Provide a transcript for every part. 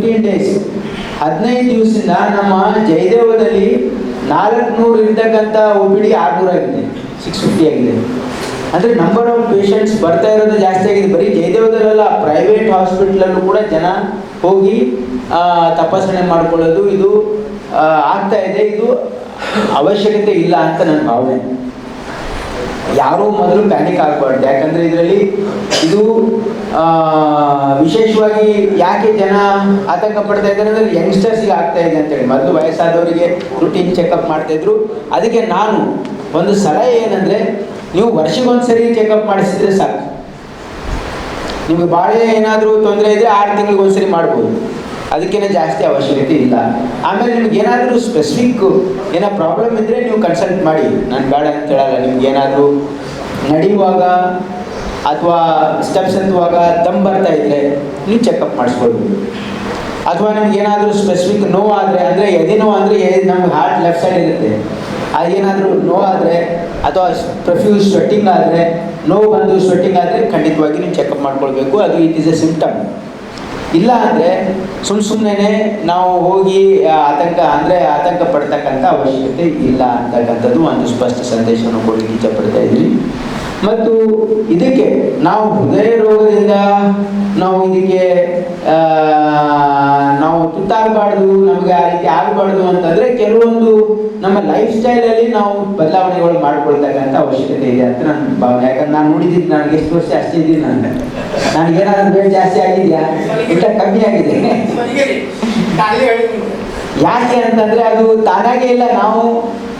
Fifteen days ಹದಿನೈದು ದಿವಸದಿಂದ ನಮ್ಮ ಜಯದೇವದಲ್ಲಿ ನಾಲ್ಕುನೂರು ಇರ್ತಕ್ಕಂಥ ಒ ಪಿ ಡಿ ಆರುನೂರು ಆಗಿದೆ ಸಿಕ್ಸ್ ಫಿಫ್ಟಿ ಆಗಿದೆ. ಅಂದರೆ ನಂಬರ್ ಆಫ್ ಪೇಷಂಟ್ಸ್ ಬರ್ತಾ ಇರೋದು ಜಾಸ್ತಿ ಆಗಿದೆ. ಬರೀ ಜಯದೇವದಲ್ಲ ಪ್ರೈವೇಟ್ ಹಾಸ್ಪಿಟ್ಲಲ್ಲೂ ಕೂಡ ಜನ ಹೋಗಿ ತಪಾಸಣೆ ಮಾಡ್ಕೊಳ್ಳೋದು ಇದು ಆಗ್ತಾ ಇದೆ. ಇದು ಅವಶ್ಯಕತೆ ಇಲ್ಲ ಅಂತ ನನ್ನ ಭಾವನೆ. ಯಾರೂ ಮೊದಲು ಪ್ಯಾನಿಕ್ ಆಗಬಾರ್ದು. ಯಾಕಂದರೆ ಇದರಲ್ಲಿ ಇದು ವಿಶೇಷವಾಗಿ ಯಾಕೆ ಜನ ಆತಂಕ ಪಡ್ತಾ ಇದ್ದಾರೆ ಅಂದರೆ ಯಂಗ್ಸ್ಟರ್ಸ್ಗೆ ಆಗ್ತಾ ಇದೆ ಅಂತೇಳಿ. ಮೊದಲು ವಯಸ್ಸಾದವರಿಗೆ ರುಟೀನ್ ಚೆಕಪ್ ಮಾಡ್ತಾ ಇದ್ರು. ಅದಕ್ಕೆ ನಾನು ಒಂದು ಸಲಹೆ ಏನಂದರೆ, ನೀವು ವರ್ಷಕ್ಕೊಂದ್ಸರಿ ಚೆಕಪ್ ಮಾಡಿಸಿದ್ರೆ ಸಾಕು. ನಿಮಗೆ ಭಾಳ ಏನಾದರೂ ತೊಂದರೆ ಇದ್ದರೆ ಆರು ತಿಂಗಳಿಗೆ ಒಂದ್ಸರಿ ಮಾಡ್ಬೋದು. ಅದಕ್ಕೇನೆ ಜಾಸ್ತಿ ಅವಶ್ಯಕತೆ ಇಲ್ಲ. ಆಮೇಲೆ ನಿಮ್ಗೆ ಏನಾದರೂ ಸ್ಪೆಸಿಫಿಕ್ ಏನೋ ಪ್ರಾಬ್ಲಮ್ ಇದ್ದರೆ ನೀವು ಕನ್ಸಲ್ಟ್ ಮಾಡಿ. ನಾನು ಬೇಡ ಅಂತ ಹೇಳಲ್ಲ, ನಿಮ್ಗೆ ಏನಾದರೂ ನಡೆಯುವಾಗ ಅಥವಾ ಸ್ಟೆಪ್ಸ್ ಎತ್ತುವಾಗ ದಮ್ ಬರ್ತಾ ಇದ್ದರೆ ನೀವು ಚೆಕಪ್ ಮಾಡಿಸ್ಕೊಳ್ಬೋದು. ಅಥವಾ ನಿಮ್ಗೆ ಏನಾದರೂ ಸ್ಪೆಸಿಫಿಕ್ ಆದರೆ ಅಂದರೆ ಎದೆ ನೋವು ಅಂದರೆ ನಮ್ಗೆ ಹಾರ್ಟ್ ಲೆಫ್ಟ್ ಸೈಡ್ ಇರುತ್ತೆ. ಅದೇನಾದರೂ ನೋವಾದರೆ ಅಥವಾ ಪ್ರಫ್ಯೂಸ್ ಸ್ವೆಟ್ಟಿಂಗ್ ಆದರೆ, ನೋವು ಬಂದು ಸ್ವೆಟ್ಟಿಂಗ್ ಆದರೆ ಖಂಡಿತವಾಗಿ ನೀವು ಚೆಕಪ್ ಮಾಡ್ಕೊಳ್ಬೇಕು. ಅದು ಇಟ್ ಈಸ್ ಎ ಸಿಂಪ್ಟಮ್ ಇಲ್ಲ ಅಂದರೆ ಸುಮ್ಮ ಸುಮ್ಮನೆ ನಾವು ಹೋಗಿ ಆತಂಕ, ಅಂದರೆ ಆತಂಕ ಪಡ್ತಕ್ಕಂಥ ಅವಶ್ಯಕತೆ ಇಲ್ಲ ಅಂತಕ್ಕಂಥದ್ದು ಒಂದು ಸ್ಪಷ್ಟ ಸಂದೇಶವನ್ನು ಕೊಡಲಿಕ್ಕೆ ಇಚ್ಛಪಡ್ತಾ ಇದ್ವಿ ಮತ್ತು ಇದಕ್ಕೆ ನಾವು ಹೃದಯ ರೋಗದಿಂದ ನಾವು ಇದಕ್ಕೆ ನಾವು ತುತ್ತಾಗಬಾರ್ದು ನಮಗೆ ಆ ರೀತಿ ಆಗಬಾರ್ದು ಅಂತಂದರೆ ಕೆಲವೊಂದು ನಮ್ಮ ಲೈಫ್ ಸ್ಟೈಲಲ್ಲಿ ನಾವು ಬದಲಾವಣೆಗಳು ಮಾಡ್ಕೊಳ್ತಕ್ಕಂಥ ಅವಶ್ಯಕತೆ ಇದೆ ಅಂತ ನನ್ನ ಭಾವನೆ. ಯಾಕಂದ್ರೆ ನಾನು ನೋಡಿದ್ದೀನಿ, ನನಗೆ ಎಷ್ಟು ವರ್ಷ ಅಷ್ಟೇ ಇದ್ದೀನಿ ನನ್ನ ನನಗೇನಾದ್ರೂ ವೇಟ್ ಜಾಸ್ತಿ ಆಗಿದೆಯಾ? ಇಲ್ಲ, ಕಮ್ಮಿ ಆಗಿದೆ. ಯಾಕೆ ಅಂತಂದ್ರೆ ಅದು ತಾನಾಗೆ ಇಲ್ಲ. ನಾವು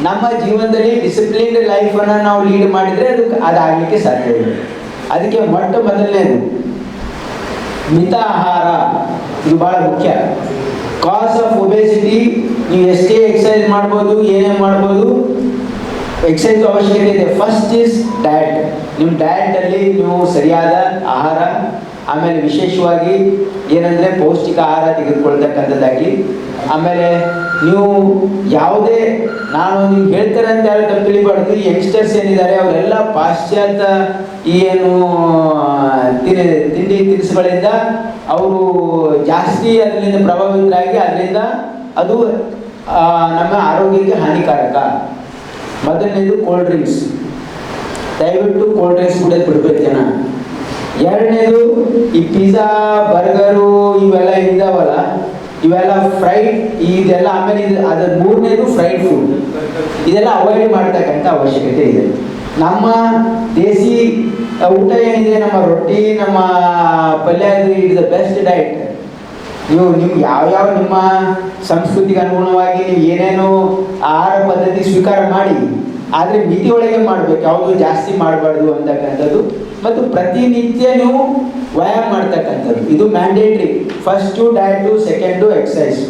ನಮ್ಮ ಜೀವನದಲ್ಲಿ ಡಿಸಿಪ್ಲಿನ್ ಲೈಫ್ ಅನ್ನ ನಾವು ಲೀಡ್ ಮಾಡಿದ್ರೆ ಅದು ಅದಾಗಲಿಕ್ಕೆ ಸಾಧ್ಯ ಇಲ್ಲ. ಅದಕ್ಕೆ ಮೊಟ್ಟ ಮೊದಲನೇದು, ಮಿತ ಆಹಾರ. ಇದು ಬಹಳ ಮುಖ್ಯ. ಕಾಸ್ ಆಫ್ ಒಬೆಸಿಟಿ ನೀವು ಎಷ್ಟೇ ಎಕ್ಸಸೈಸ್ ಮಾಡ್ಬೋದು ಏನೇ ಮಾಡ್ಬೋದು ಎಕ್ಸಸೈಸ್ ಅವಶ್ಯಕತೆ ಇದೆ. ಫಸ್ಟ್ ಇಸ್ ಡಯಟ್ ನಿಮ್ಮ ಡಯಟಲ್ಲಿ ನೀವು ಸರಿಯಾದ ಆಹಾರ ಆಮೇಲೆ ವಿಶೇಷವಾಗಿ ಏನಂದರೆ ಪೌಷ್ಟಿಕ ಆಹಾರ ತೆಗೆದುಕೊಳ್ತಕ್ಕಂಥದ್ದಾಗಲಿ, ಆಮೇಲೆ ನೀವು ಯಾವುದೇ ನಾನು ನೀವು ಹೇಳ್ತಾರೆ ಅಂತ ಯಾರು ತಪ್ಪು ತಿಳಿಬಾರ್ದು ಯಂಗ್ಸ್ಟರ್ಸ್ ಏನಿದ್ದಾರೆ ಅವರೆಲ್ಲ ಪಾಶ್ಚಾತ್ಯ ಏನು ತಿಂಡಿ ತಿಂಡಿ ತಿನಿಸುಗಳಿಂದ ಅವರು ಜಾಸ್ತಿ ಅದರಿಂದ ಪ್ರಭಾವಿತರಾಗಿ ಅದರಿಂದ ಅದು ನಮ್ಮ ಆರೋಗ್ಯಕ್ಕೆ ಹಾನಿಕಾರಕ. ಮೊದಲನೇದು ಕೋಲ್ಡ್ ಡ್ರಿಂಕ್ಸ್ ದಯವಿಟ್ಟು ಕೋಲ್ಡ್ ಡ್ರಿಂಕ್ಸ್ ಕೂಡ ಬಿಡ್ಬೇಕು ಜನ. ಎರಡನೇದು ಈ ಪಿಜ್ಜಾ ಬರ್ಗರು ಇವೆಲ್ಲ ಇದಾವಲ್ಲ ಇವೆಲ್ಲ ಫ್ರೈಡ್ ಇದೆಲ್ಲ ಆಮೇಲೆ ಅದ್ರ ಮೂರನೇದು ಫ್ರೈಡ್ ಫುಡ್ ಇದೆಲ್ಲ ಅವಾಯ್ಡ್ ಮಾಡ್ತಕ್ಕಂಥ ಅವಶ್ಯಕತೆ ಇದೆ. ನಮ್ಮ ದೇಸಿ ಊಟ ಏನಿದೆ, ನಮ್ಮ ರೊಟ್ಟಿ, ನಮ್ಮ ಪಲ್ಯ ಇಟ್ ದ ಬೆಸ್ಟ್ ಡಯಟ್ ನೀವು ಯಾವ ಯಾವ್ಯಾವ ನಿಮ್ಮ ಸಂಸ್ಕೃತಿಗೆ ಅನುಗುಣವಾಗಿ ನೀವು ಏನೇನು ಆಹಾರ ಪದ್ಧತಿ ಸ್ವೀಕಾರ ಮಾಡಿ ಆದರೆ ಮಿತಿ ಒಳಗೆ ಮಾಡಬೇಕು ಯಾವುದು ಜಾಸ್ತಿ ಮಾಡಬಾರ್ದು ಅಂತಕ್ಕಂಥದ್ದು. ಮತ್ತು ಪ್ರತಿನಿತ್ಯ ನೀವು ವ್ಯಾಯಾಮ ಮಾಡ್ತಕ್ಕಂಥದ್ದು. ಇದು mandatory first diet second exercise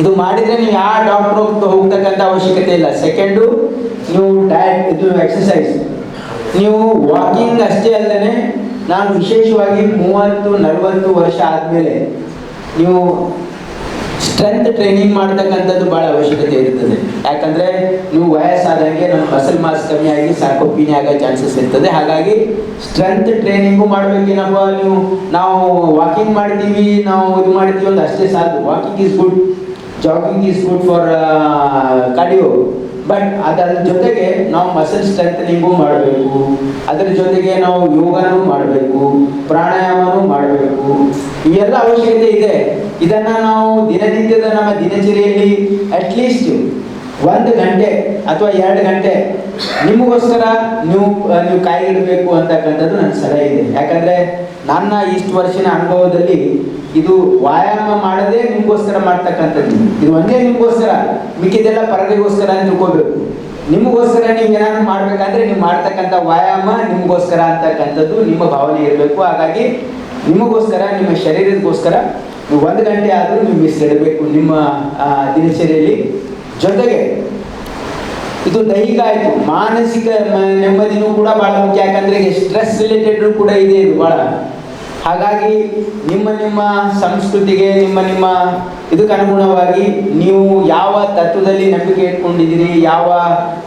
ಇದು ಮಾಡಿದರೆ ನೀವು ಯಾವ ಡಾಕ್ಟ್ರ್ ಹೋಗ್ತಕ್ಕಂಥ ಅವಶ್ಯಕತೆ ಇಲ್ಲ. ಸೆಕೆಂಡು ನೀವು ಡಯಟ್ ಇದು ಎಕ್ಸಸೈಸ್ ನೀವು ವಾಕಿಂಗ್ ಅಷ್ಟೇ ಅಲ್ಲದೆ ನಾನು ವಿಶೇಷವಾಗಿ ಮೂವತ್ತು, ನಲವತ್ತು ವರ್ಷ ಆದಮೇಲೆ ನೀವು ಸ್ಟ್ರೆಂತ್ ಟ್ರೈನಿಂಗ್ ಮಾಡ್ತಕ್ಕಂಥದ್ದು ಭಾಳ ಅವಶ್ಯಕತೆ ಇರ್ತದೆ. ಯಾಕಂದರೆ ನೀವು ವಯಸ್ಸಾದಂಗೆ ನಮ್ಮ ಮಸಲ್ ಮಾಸ್ ಕಮ್ಮಿ ಆಗಿ ಸಾಕೋಪಿನಿ ಆಗೋ ಚಾನ್ಸಸ್ ಇರ್ತದೆ. ಹಾಗಾಗಿ ಸ್ಟ್ರೆಂತ್ ಟ್ರೈನಿಂಗು ಮಾಡ್ಬೇಕೇನಪ್ಪ ನೀವು? ನಾವು ವಾಕಿಂಗ್ ಮಾಡ್ತೀವಿ, ನಾವು ಇದು ಮಾಡ್ತೀವಿ ಒಂದು ಅಷ್ಟೇ ಸಾಕು. Walking is good jogging is good for cardio but ಅದರ ಜೊತೆಗೆ ನಾವು ಮಸಲ್ ಸ್ಟ್ರೆಂಥನಿಂಗು ಮಾಡಬೇಕು. ಅದರ ಜೊತೆಗೆ ನಾವು ಯೋಗನೂ ಮಾಡಬೇಕು. ಪ್ರಾಣಾಯಾಮನೂ ಮಾಡಬೇಕು. ಇವೆಲ್ಲ ಅವಶ್ಯಕತೆ ಇದೆ. ಇದನ್ನು ನಾವು ದಿನನಿತ್ಯದ ನಮ್ಮ ದಿನಚರಿಯಲ್ಲಿ ಅಟ್ಲೀಸ್ಟ್ ಒಂದು ಗಂಟೆ ಅಥವಾ ಎರಡು ಗಂಟೆ ನಿಮಗೋಸ್ಕರ ನೀವು ನೀವು ಕಾಯಿಗಿಡಬೇಕು ಅಂತಕ್ಕಂಥದ್ದು ನನ್ನ ಸಲಹೆ ಇದೆ. ಯಾಕಂದರೆ ನನ್ನ ಇಷ್ಟು ವರ್ಷದ ಅನುಭವದಲ್ಲಿ ಇದು ವ್ಯಾಯಾಮ ಮಾಡದೇ ನಿಮಗೋಸ್ಕರ ಮಾಡ್ತಕ್ಕಂಥದ್ದು. ಇದು ಒಂದೇ ನಿಮಗೋಸ್ಕರ, ಮಿಕ್ಕಿದೆಲ್ಲ ಪರರಿಗೋಸ್ಕರ ಅಂತ ತಿಳ್ಕೋಬೇಕು. ನಿಮಗೋಸ್ಕರ ನೀವು ಏನಾದ್ರು ಮಾಡ್ಬೇಕಂದ್ರೆ ನೀವು ಮಾಡ್ತಕ್ಕಂಥ ವ್ಯಾಯಾಮ ನಿಮಗೋಸ್ಕರ ಅಂತಕ್ಕಂಥದ್ದು, ನಿಮ್ಮ ಭಾವನೆ ಇರಬೇಕು. ಹಾಗಾಗಿ ನಿಮಗೋಸ್ಕರ, ನಿಮ್ಮ ಶರೀರದಗೋಸ್ಕರ ನೀವು ಒಂದು ಗಂಟೆ ಆದರೂ ನೀವು ಮಿಸ್ ಇಡಬೇಕು ನಿಮ್ಮ ದಿನಚರಿಯಲ್ಲಿ. ಜೊತೆಗೆ ಇದು ದೈಹಿಕ ಆಯಿತು. ಮಾನಸಿಕ ನೆಮ್ಮದಿನೂ ಕೂಡ ಭಾಳ ಮುಖ್ಯ. ಯಾಕಂದ್ರೆ ಸ್ಟ್ರೆಸ್ ರಿಲೇಟೆಡ್ ಕೂಡ ಇದೆ ಇದು ಭಾಳ ಹಾಗಾಗಿ ನಿಮ್ಮ ನಿಮ್ಮ ಸಂಸ್ಕೃತಿಗೆ, ನಿಮ್ಮ ನಿಮ್ಮ ಇದಕ್ಕೆ ಅನುಗುಣವಾಗಿ ನೀವು ಯಾವ ತತ್ವದಲ್ಲಿ ನಂಬಿಕೆ ಇಟ್ಕೊಂಡಿದ್ದೀರಿ, ಯಾವ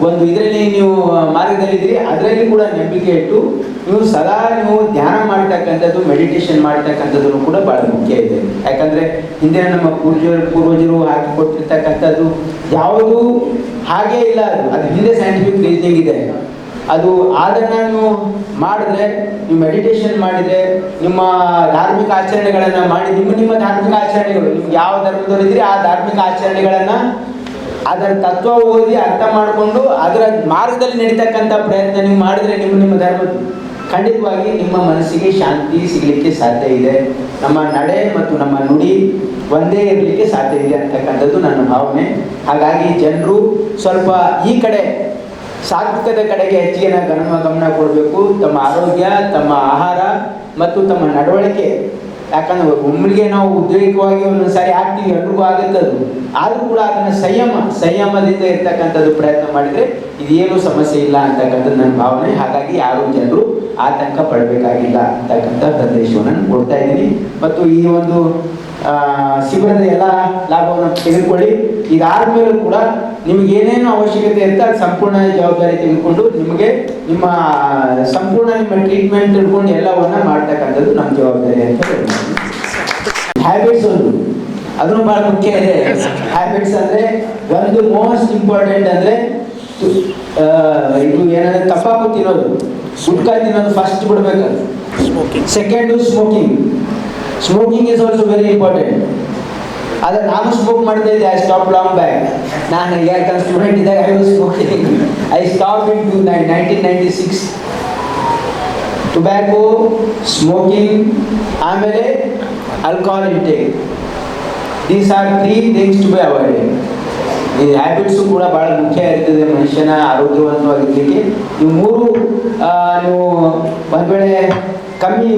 ಒಂದು ಇದರಲ್ಲಿ ನೀವು ಮಾರ್ಗದಲ್ಲಿದ್ದೀರಿ, ಅದರಲ್ಲಿ ಕೂಡ ನಂಬಿಕೆ ಇಟ್ಟು ನೀವು ಸದಾ ನೀವು ಧ್ಯಾನ ಮಾಡ್ತಕ್ಕಂಥದ್ದು ಮೆಡಿಟೇಷನ್ ಮಾಡ್ತಕ್ಕಂಥದ್ದು ಕೂಡ ಬಹಳ ಮುಖ್ಯ ಇದೆ. ಯಾಕಂದ್ರೆ ಹಿಂದಿನ ನಮ್ಮ ಪೂರ್ವಜರು ಪೂರ್ವಜರು ಹಾಕಿಕೊಟ್ಟಿರ್ತಕ್ಕಂಥದ್ದು ಯಾವುದು ಹಾಗೇ ಇಲ್ಲ ಅದು. ಅದು ಹಿಂದೆ ಸೈಂಟಿಫಿಕ್ ರೀಸನಿಂಗ್ ಇದೆ. ಅದು ಆದರಣನು ಮಾಡಿದ್ರೆ ನೀವು ಮೆಡಿಟೇಷನ್ ಮಾಡಿದ್ರೆ, ನಿಮ್ಮ ಧಾರ್ಮಿಕ ಆಚರಣೆಗಳನ್ನ ಮಾಡಿ, ನಿಮ್ಮ ನಿಮ್ಮ ಧಾರ್ಮಿಕ ಆಚರಣೆಗಳು ನಿಮ್ಗೆ ಯಾವ ಧರ್ಮದವರಿದ್ರೆ ಆ ಧಾರ್ಮಿಕ ಆಚರಣೆಗಳನ್ನ ಅದರ ತತ್ವ ಓದಿ ಅರ್ಥ ಮಾಡಿಕೊಂಡು ಅದರ ಮಾರ್ಗದಲ್ಲಿ ನಡೀತಕ್ಕಂಥ ಪ್ರಯತ್ನ ನೀವು ಮಾಡಿದ್ರೆ ನಿಮ್ಮ ನಿಮ್ಮ ಧರ್ಮ ಖಂಡಿತವಾಗಿ ನಿಮ್ಮ ಮನಸ್ಸಿಗೆ ಶಾಂತಿ ಸಿಗಲಿಕ್ಕೆ ಸಾಧ್ಯ ಇದೆ. ನಮ್ಮ ನಡೆ ಮತ್ತು ನಮ್ಮ ನುಡಿ ಒಂದೇ ಇರಲಿಕ್ಕೆ ಸಾಧ್ಯ ಇದೆ ಅಂತಕ್ಕಂಥದ್ದು ನನ್ನ ಭಾವನೆ. ಹಾಗಾಗಿ ಜನರು ಸ್ವಲ್ಪ ಈ ಕಡೆ ಸಾತ್ವಿಕದ ಕಡೆಗೆ ಹೆಚ್ಚಿನ ಗಮನ ಗಮನ ಕೊಡಬೇಕು. ತಮ್ಮ ಆರೋಗ್ಯ, ತಮ್ಮ ಆಹಾರ ಮತ್ತು ತಮ್ಮ ನಡವಳಿಕೆ. ಯಾಕಂದ್ರೆ ಒಮ್ಮಿಗೆ ನಾವು ಉದ್ರೇಕವಾಗಿ ಒಂದೊಂದು ಸಾರಿ ಆಗ್ತೀವಿ, ಎಲ್ರಿಗೂ ಆಗುತ್ತೆ ಅದು ಆದರೂ ಕೂಡ ಅದನ್ನು ಸಂಯಮ, ಸಂಯಮದಿಂದ ಇರ್ತಕ್ಕಂಥದ್ದು ಪ್ರಯತ್ನ ಮಾಡಿದರೆ ಇದೇನು ಸಮಸ್ಯೆ ಇಲ್ಲ ಅಂತಕ್ಕಂಥದ್ದು ನನ್ನ ಭಾವನೆ. ಹಾಗಾಗಿ ಯಾರು ಜನರು ಆತಂಕ ಪಡಬೇಕಾಗಿಲ್ಲ ಅಂತಕ್ಕಂಥ ಸಂದೇಶವನ್ನು ನಾನು ಕೊಡ್ತಾ ಇದ್ದೀನಿ. ಮತ್ತು ಈ ಒಂದು ಶಿಬಿರದ ಎಲ್ಲ ಲಾಭವನ್ನು ತೆಗೆದುಕೊಳ್ಳಿ. ಇದಾದ್ಮೇಲೂ ಕೂಡ ನಿಮ್ಗೆ ಏನೇನು ಅವಶ್ಯಕತೆ ಅಂತ ಅದು ಸಂಪೂರ್ಣ ಜವಾಬ್ದಾರಿ ತೆಗೆದುಕೊಂಡು ನಿಮಗೆ ನಿಮ್ಮ ಸಂಪೂರ್ಣ ನಿಮ್ಮ ಟ್ರೀಟ್ಮೆಂಟ್ ಇಟ್ಕೊಂಡು ಎಲ್ಲವನ್ನ ಮಾಡ್ತಕ್ಕಂಥದ್ದು ನಮ್ಮ ಜವಾಬ್ದಾರಿ ಅಂತ ಹ್ಯಾಬಿಟ್ಸ್ ಒಂದು. ಅದನ್ನು ಬಹಳ ಮುಖ್ಯ ಇದೆ. ಹ್ಯಾಬಿಟ್ಸ್ ಅಂದ್ರೆ ಒಂದು ಮೋಸ್ಟ್ ಇಂಪಾರ್ಟೆಂಟ್ ಅಂದ್ರೆ ಇದು ಏನಂದ್ರೆ ತಂಬಾಕು ತಿನ್ನೋದು. ಗುಟ್ಕಾ ತಿನ್ನೋದು ಫಸ್ಟ್ ಬಿಡ್ಬೇಕು second smoking smoking is also very important ಆದರೆ ನಾನು ಸ್ಮೋಕ್ ಮಾಡ್ತಾ ಇದ್ದೆ ಐ ಸ್ಟಾಪ್ ಲಾಂಗ್ ಬ್ಯಾಕ್ ನಾನು ಯಾಕಂದ್ರೆ ಸ್ಟೂಡೆಂಟ್ ಇದ್ದಾಗ I was smoking I stop in to nineteen ninety six tobacco smoking ಆಮೇಲೆ alcohol intake these are three things to be avoided ಈ habits ಕೂಡ ಭಾಳ ಮುಖ್ಯ ಇರ್ತದೆ ಮನುಷ್ಯನ ಆರೋಗ್ಯವಂತವಾಗಿರ್ಲಿಕ್ಕೆ. ಈ ಮೂರು ನೀವು ಒಂದು ವೇಳೆ ಕಮ್ಮಿ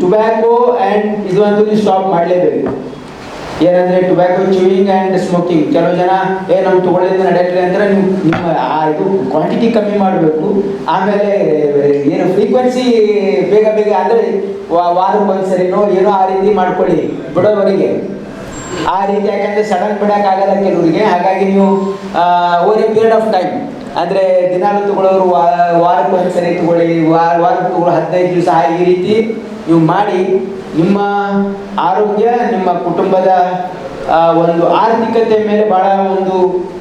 ಟೊಬ್ಯಾಕೋ ಆ್ಯಂಡ್ ಇದು ಅಂತೂ ನೀವು ಸ್ಟಾಪ್ ಮಾಡಲೇಬೇಕು. ಏನಂದ್ರೆ ಟುಬ್ಯಾಕೋ ಚೂಯಿಂಗ್ ಆ್ಯಂಡ್ ಸ್ಮೋಕಿಂಗ್ ಕೆಲವು ಜನ, ಏ ನಮ್ಮ ತಗೊಳ್ಳಿಂದ ನಡೆಯಲಿ ಅಂದ್ರೆ ನೀವು, ನಿಮ್ಮ, ಆ, ಇದು ಕ್ವಾಂಟಿಟಿ ಕಮ್ಮಿ ಮಾಡಬೇಕು. ಆಮೇಲೆ ಏನು ಫ್ರೀಕ್ವೆನ್ಸಿ ಬೇಗ ಬೇಗ ಅಂದರೆ ವಾರಕ್ಕೆ ಒಂದ್ಸರಿನೋ ಏನೋ ಆ ರೀತಿ ಮಾಡ್ಕೊಳ್ಳಿ ಬಿಡೋವರೆಗೆ. ಆ ರೀತಿ ಯಾಕಂದ್ರೆ ಸಡನ್ ಆಗಲ್ಲ ಕೆಲವರಿಗೆ. ಹಾಗಾಗಿ ನೀವು over a period of time ಅಂದರೆ ದಿನಾಲು ತಗೊಳ್ಳೋರು ವಾರಕ್ಕೆ ವಾರಕ್ಕೆ ಒಂದ್ಸರಿ ತಗೊಳ್ಳಿ ವಾರ ವಾರಕ್ಕೆ ತಗೊಳ್ಳೋ ಹದಿನೈದು ದಿವಸ ಈ ರೀತಿ ನೀವು ಮಾಡಿ, ನಿಮ್ಮ ಆರೋಗ್ಯ, ನಿಮ್ಮ ಕುಟುಂಬದ ಒಂದು ಆರ್ಥಿಕತೆ ಮೇಲೆ ಬಹಳ ಒಂದು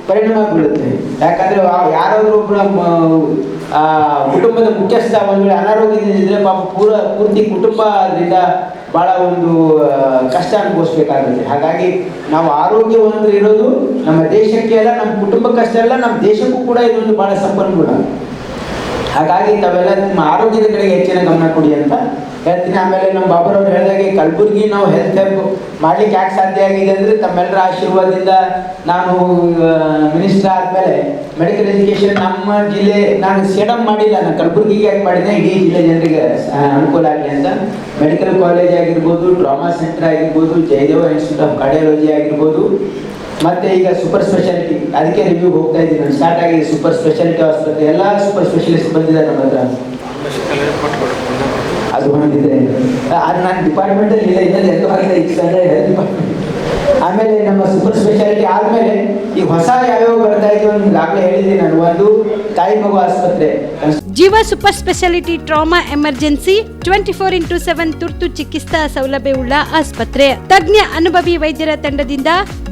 ಪರಿಣಾಮ ಬೀಳುತ್ತೆ ಯಾಕಂದ್ರೆ ಯಾರಾದ್ರೂ ಒಬ್ಬರ ಕುಟುಂಬದ ಮುಖ್ಯಸ್ಥ ಒಂದು ವೇಳೆ ಅನಾರೋಗ್ಯದಿಂದ ಇದ್ರೆ ಪಾಪ ಪೂರ, ಪೂರ್ತಿ ಕುಟುಂಬದಿಂದ ಭಾಳ ಒಂದು ಕಷ್ಟ ಅನುಭವಿಸ್ಬೇಕಾಗುತ್ತೆ. ಹಾಗಾಗಿ ನಾವು ಆರೋಗ್ಯವಂತರು ಇರೋದು ನಮ್ಮ ದೇಶಕ್ಕೆ ಅಲ್ಲ, ನಮ್ಮ ಕುಟುಂಬಕ್ಕಷ್ಟೇ ಅಲ್ಲ, ನಮ್ಮ ದೇಶಕ್ಕೂ ಕೂಡ ಇದೊಂದು ಬಹಳ ಸಂಪನ್ಮೂಲ. ಹಾಗಾಗಿ ತಾವೆಲ್ಲ ನಿಮ್ಮ ಆರೋಗ್ಯದ ಕಡೆಗೆ ಹೆಚ್ಚಿನ ಗಮನ ಕೊಡಿ ಅಂತ ಹೇಳ್ತೀನಿ. ಆಮೇಲೆ ನಮ್ಮ ಬಾಬರವ್ರು ಹೇಳಿದಾಗೆ ಕಲಬುರಗಿ ನಾವು ಹೆಲ್ತ್ ಹೆಲ್ಪ್ ಮಾಡ್ಲಿಕ್ಕೆ ಯಾಕೆ ಸಾಧ್ಯ ಆಗಿದೆ ಅಂದರೆ ತಮ್ಮೆಲ್ಲರ ಆಶೀರ್ವಾದದಿಂದ ನಾನು ಮಿನಿಸ್ಟರ್ ಆದಮೇಲೆ ಮೆಡಿಕಲ್ ಎಜುಕೇಷನ್ ನಮ್ಮ ಜಿಲ್ಲೆ ನಾನು ಸೇಡಮ್ ಮಾಡಿಲ್ಲ. ನಾನು ಕಲಬುರಗಿಗೆ ಯಾಕೆ ಮಾಡಿದೆ? ಇಡೀ ಜಿಲ್ಲೆ ಜನರಿಗೆ ಅನುಕೂಲ ಆಗಲಿ ಅಂತ. ಮೆಡಿಕಲ್ ಕಾಲೇಜ್ ಆಗಿರ್ಬೋದು ಟ್ರಾಮಾ ಸೆಂಟರ್ ಆಗಿರ್ಬೋದು, ಜಯದೇವ ಇನ್ಸ್ಟಿಟ್ಯೂಟ್ ಆಫ್ ಕಾರ್ಡಿಯಾಲಜಿ ಆಗಿರ್ಬೋದು ಮತ್ತೆ ಈಗ ಸೂಪರ್ ಸ್ಪೆಷಾಲಿಟಿ ಅದಕ್ಕೆ ರಿವ್ಯೂ ಹೋಗ್ತಾ ಇದ್ದೀನಿ. ನಾನು ಸ್ಟಾರ್ಟ್ ಆಗಿ ಸೂಪರ್ ಸ್ಪೆಷಾಲಿಟಿ ಆಸ್ಪತ್ರೆ, ಎಲ್ಲ ಸೂಪರ್ ಸ್ಪೆಷಲಿಸ್ಟ್ ಬಂದಿದ್ದಾರೆ ನಮ್ಮ ಹತ್ರ. ಅದು ಬಂದಿದೆ. ಅದು ನಾನು ಡಿಪಾರ್ಟ್ಮೆಂಟಲ್ಲಿ ಇಲ್ಲ, ಇನ್ನೊಂದು ಎಲ್ಲ ಸದ್ಯ ಹೆಲ್ತ್ ಡಿಪಾರ್ಟ್ಮೆಂಟ್ ಆಮೇಲೆ ನಮ್ಮ ಸೂಪರ್ ಸ್ಪೆಷಾಲಿಟಿ ಆದಮೇಲೆ ಈ ಹೊಸ ಯಾವ್ಯಾವ ಬರ್ತಾ ಇದ್ದು ಈಗಾಗಲೇ ಹೇಳಿದ್ದೀನಿ ನಾನು. ಒಂದು ತಾಯಿ ಮಗು ಆಸ್ಪತ್ರೆ. Jeeva super speciality trauma emergency twenty four into seven ತುರ್ತು ಚಿಕಿತ್ಸಾ ಸೌಲಭ್ಯವುಳ್ಳ ಆಸ್ಪತ್ರೆ. ತಜ್ಞ ಅನುಭವಿ ವೈದ್ಯರ ತಂಡದಿಂದ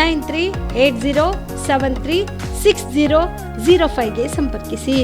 nine three eight zero seven three six zero zero ಫೈವ್ಗೆ ಸಂಪರ್ಕಿಸಿ.